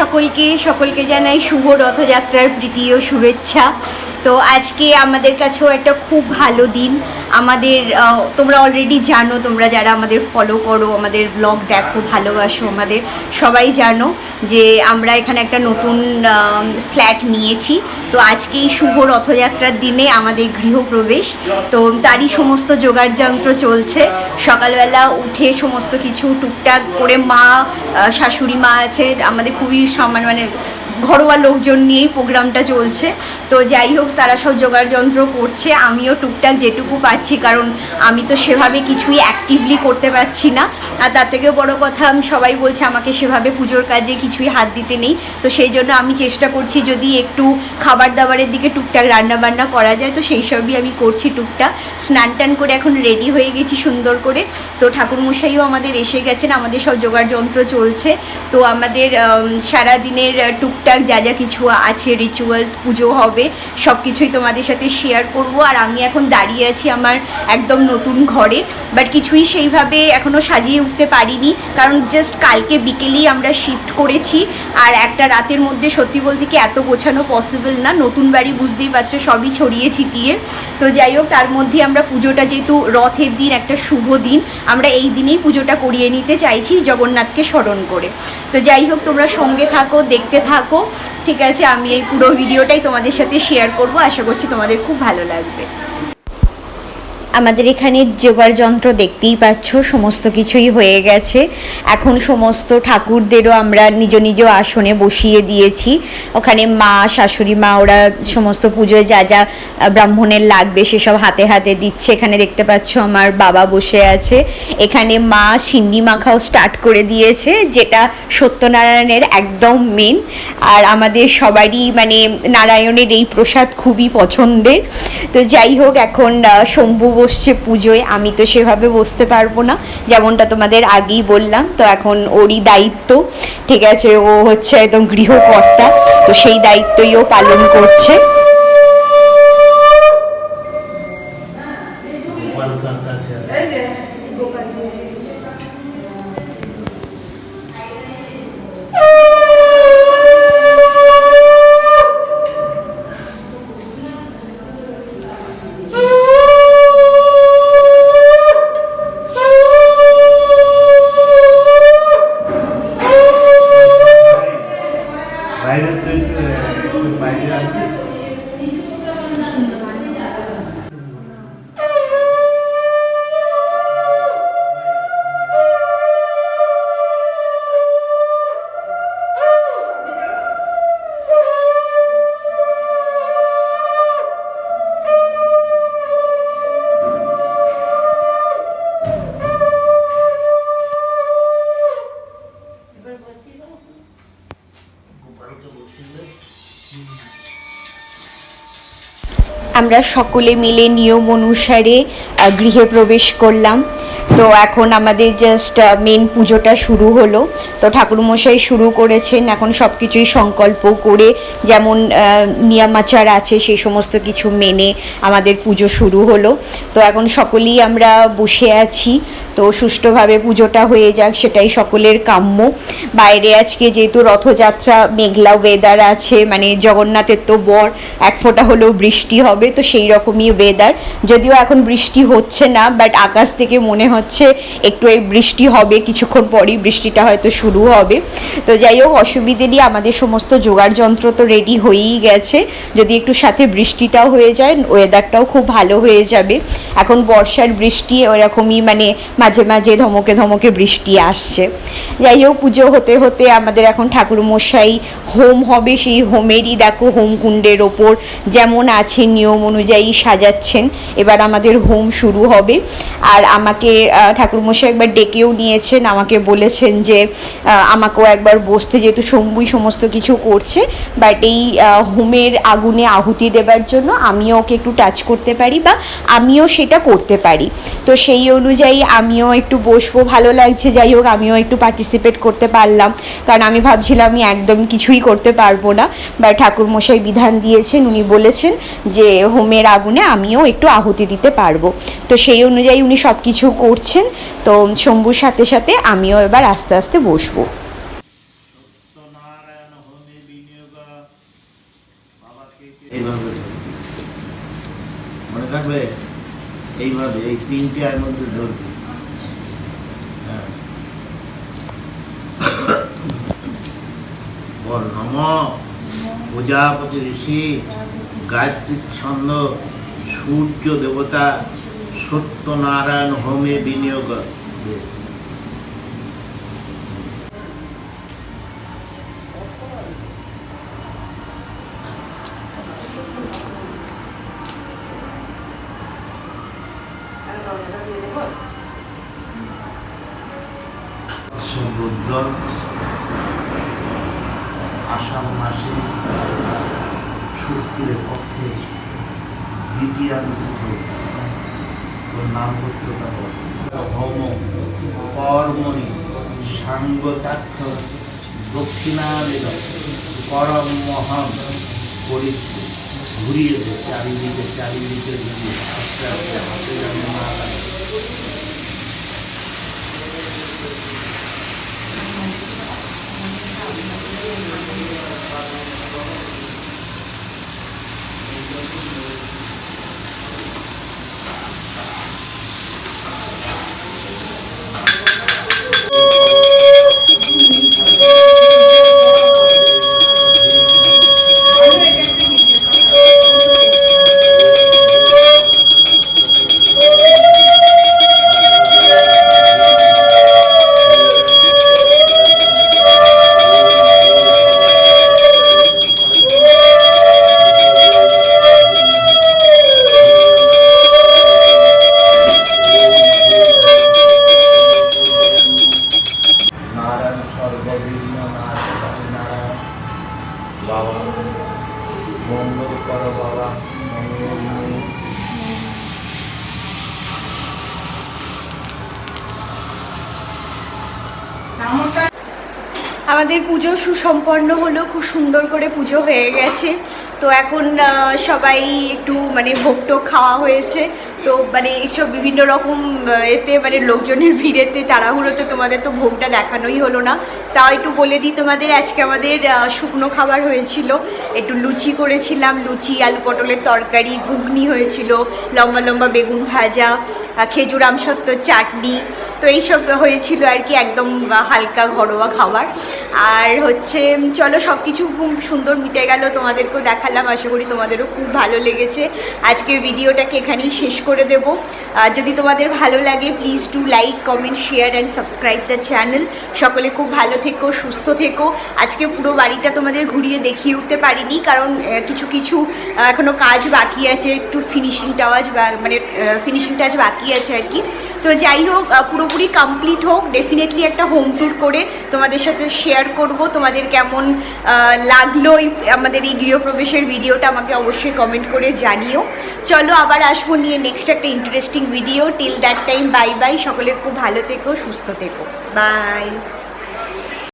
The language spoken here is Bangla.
সকলকে সকলকে জানাই শুভ রথযাত্রার প্রীতি ও শুভেচ্ছা। তো আজকে আমাদের কাছেও একটা খুব ভালো দিন। আমাদের তোমরা অলরেডি জানো, তোমরা যারা আমাদের ফলো করো, আমাদের ব্লগ দেখো, ভালোবাসো, আমাদের সবাই জানো যে আমরা এখানে একটা নতুন ফ্ল্যাট নিয়েছি। তো আজকে এই শুভ রথযাত্রার দিনে আমাদের গৃহপ্রবেশ। তো তারই সমস্ত জোগাড় যন্ত্র চলছে। সকালবেলা উঠে সমস্ত কিছু টুকটাক করে মা শাশুড়ি মা আছে। আমাদের খুবই সম্মান মানে ঘরোয়া লোকজন নিয়েই প্রোগ্রামটা চলছে। তো যাই হোক, তারা সব জোগাড় যন্ত্র করছে। আমিও টুকটাক যেটুকু পারছি, কারণ আমি তো সেভাবে কিছুই অ্যাক্টিভলি করতে পারছি না। আর তার থেকেও বড় কথা আমি সবাই বলছে আমাকে সেভাবে পুজোর কাজে কিছুই হাত দিতে নেই। তো সেই জন্য আমি চেষ্টা করছি যদি একটু খাবার দাবারের দিকে টুকটাক রান্নাবান্না করা যায়, তো সেই সবই আমি করছি টুকটাক। স্নান টান করে এখন রেডি হয়ে গেছি সুন্দর করে। তো ঠাকুরমশাইও আমাদের এসে গেছেন, আমাদের সব জোগাড় যন্ত্র চলছে। তো আমাদের সারা দিনের টুকটাক যা যা কিছু আছে রিচুয়ালস পুজো হবে সব কিছুই তোমাদের সাথে শেয়ার করব। আর আমি এখন দাঁড়িয়ে আছি আমার একদম নতুন ঘরে বাট কিছুই সেইভাবে এখনও সাজিয়ে উঠতে পারিনি, কারণ জাস্ট কালকে বিকেলেই আমরা শিফট করেছি। আর একটা রাতের মধ্যে সত্যি বলতে কি এত গোছানো পসিবল না, নতুন বাড়ি বুঝতেই পারছ, সবই ছড়িয়ে ছিটিয়ে। তো যাই হোক, তার মধ্যে আমরা পুজোটা যেহেতু রথের দিন, একটা শুভ দিন, আমরা এই দিনেই পুজোটা করিয়ে নিতে চাইছি জগন্নাথকে স্মরণ করে। তো যাই হোক, তোমরা সঙ্গে থাকো, দেখতে থাকো। ঠিক আছে, আমি এই পুরো ভিডিওটাই তোমাদের সাথে শেয়ার করব। আশা করছি তোমাদের খুব ভালো লাগবে। আমাদের এখানে জোগাড় যন্ত্র দেখতেই পাচ্ছ, সমস্ত কিছুই হয়ে গেছে। এখন সমস্ত ঠাকুরদেরও আমরা নিজ নিজ আসনে বসিয়ে দিয়েছি। ওখানে মা, শাশুড়ি মা, ওরা সমস্ত পুজোয় যা যা ব্রাহ্মণের লাগবে সেসব হাতে হাতে দিচ্ছে। এখানে দেখতে পাচ্ছ আমার বাবা বসে আছে। এখানে মা সিন্নি মাখাও স্টার্ট করে দিয়েছে, যেটা সত্যনারায়ণের একদম মেন আর আমাদের সবারই মানে নারায়ণের এই প্রসাদ খুবই পছন্দের। তো যাই হোক, এখন শম্ভু বসছে পুজোয়, আমি তো সেভাবে বসতে পারব না। যেমনটা তোমাদের আগেই বললাম, তো এখন ওরই দায়িত্ব, ঠিক আছে? ও হচ্ছে একদম গৃহকর্তা, তো সেই দায়িত্বই ও পালন করছে। আমরা সকলে মিলে নিয়ম অনুসারে গৃহে প্রবেশ করলাম। তো এখন আমাদের জাস্ট মেন পুজোটা শুরু হলো। তো ঠাকুরমশাই শুরু করেছেন এখন সব কিছুই সংকল্প করে, যেমন নিয়মাচার আছে সেই সমস্ত কিছু মেনে আমাদের পুজো শুরু হলো। তো এখন সকলেই আমরা বসে আছি। তো সুষ্ঠুভাবে পুজোটা হয়ে যাক, সেটাই সকলের কাম্য। বাইরে আজকে যেহেতু রথযাত্রা, মেঘলা ওয়েদার আছে মানে জগন্নাথের তো বর, এক ফোঁটা হলেও বৃষ্টি হবে, তো সেই রকমই ওয়েদার যদিও এখন বৃষ্টি হচ্ছে না বাট আকাশ থেকে মনে হচ্ছে, একটু এই বৃষ্টি হবে, কিছুক্ষণ পরেই বৃষ্টিটা হয়তো শুরু হবে। তো যাই হোক, অসুবিধে নেই, আমাদের সমস্ত জোগাড় যন্ত্র তো রেডি হয়েই গেছে। যদি একটু সাথে বৃষ্টিটাও হয়ে যায় ওয়েদারটাও খুব ভালো হয়ে যাবে। এখন বর্ষার বৃষ্টি, ওরকমই মানে মাঝে মাঝে ধমকে ধমকে বৃষ্টি আসছে। যাই হোক, পুজো হতে হতে আমাদের এখন ঠাকুরমশাই হোম হবে, সেই হোমেরই দেখো হোম কুণ্ডের ওপর যেমন আছে নিয়ম অনুযায়ী সাজাচ্ছেন। এবার আমাদের হোম শুরু হবে। আর আমাকে ঠাকুরমশাই একবার ডেকেও নিয়েছেন, আমাকে বলেছেন যে আমাকেও একবার বসতে যেহেতু শম্ভুই সমস্ত কিছু করছে বাট এই হোমের আগুনে আহুতি দেবার জন্য আমিও ওকে একটু টাচ করতে পারি বা আমিও সেটা করতে পারি। তো সেই অনুযায়ী আমিও একটু বসবো, ভালো লাগছে, যাই হোক আমিও একটু পার্টিসিপেট করতে পারলাম, কারণ আমি ভাবছিলাম আমি একদম কিছুই করতে পারব না বা ঠাকুরমশাই বিধান দিয়েছেন, উনি বলেছেন যে, হোমের আগুনে আমিও একটু আহুতি দিতে পারব। তো সেই অনুযায়ী উনি সব কিছু করছেন। করছেন। তো শম্ভুর সাথে সাথে আমিও এবার আস্তে আস্তে বসবো। প্রজাপতি ঋষি গায়ত্রী ছন্দ সূর্য দেবতা সত্যনারায়ণ হোমে বিনিয়োগ। সমুদ্র আষাঢ় মাসে শুক্রের পক্ষে দ্বিতীয়ান্ত নাম পারো হোম কর্মণি সাঙ্গতার্থ দক্ষিণাবেদ পরম মহান পরিস্থিতি ঘুরিয়ে দে, চারিদিকে চারিদিকে ঘুরিয়ে আস্তে আস্তে, হাতে যেন না লাগে। নারায়ণ বাবা। মঙ্গল কর বাবা। মঙ্গল আমাদের পুজো সুসম্পন্ন হলো, খুব সুন্দর করে পুজো হয়ে গেছে। তো এখন সবাই একটু মানে ভোগ টোগ খাওয়া হয়েছে। তো মানে এইসব বিভিন্ন রকম এতে মানে লোকজনের ভিড়েতে, তাড়াহুড়োতে তোমাদের তো ভোগটা দেখানোই হলো না। তাও একটু বলে দিই তোমাদের, আজকে আমাদের শুকনো খাবার হয়েছিল। একটু লুচি করেছিলাম, লুচি, আলু পটলের তরকারি, ঘুগনি হয়েছিল, লম্বা লম্বা বেগুন ভাজা খেজুর আমসত্ত্বর চাটনি। তো এইসব হয়েছিল আর কি একদম হালকা ঘরোয়া খাবার। আর হচ্ছে চলো সব কিছু খুব সুন্দর মিটে গেল তোমাদেরকেও দেখালাম আশা করি তোমাদেরও খুব ভালো লেগেছে। আজকে ভিডিওটাকে এখানেই শেষ করে দেব। যদি তোমাদের ভালো লাগে please do like comment share and subscribe the channel সকলে খুব ভালো থেকো সুস্থ থেকো। আজকে পুরো বাড়িটা তোমাদের ঘুরিয়ে দেখিয়ে উঠতে পারিনি কারণ কিছু কিছু আহ, এখনও কাজ বাকি আছে একটু ফিনিশিং টাওয়াজ বা মানে ফিনিশিং টাচ বাকি আছে আর কি। তো যাই হোক পুরোপুরি কমপ্লিট হোক ডেফিনেটলি একটা হোম ট্যুর করে তোমাদের সাথে শেয়ার করব। তোমাদের কেমন লাগল এই, আমাদের এই গৃহপ্রবেশের ভিডিওটা আমাকে অবশ্যই কমেন্ট করে জানিও। চলো আবার আসব নিয়ে নেক্সট একটা interesting video till that time bye bye সকলে খুব ভালো থেকো, সুস্থ থেকো। বাই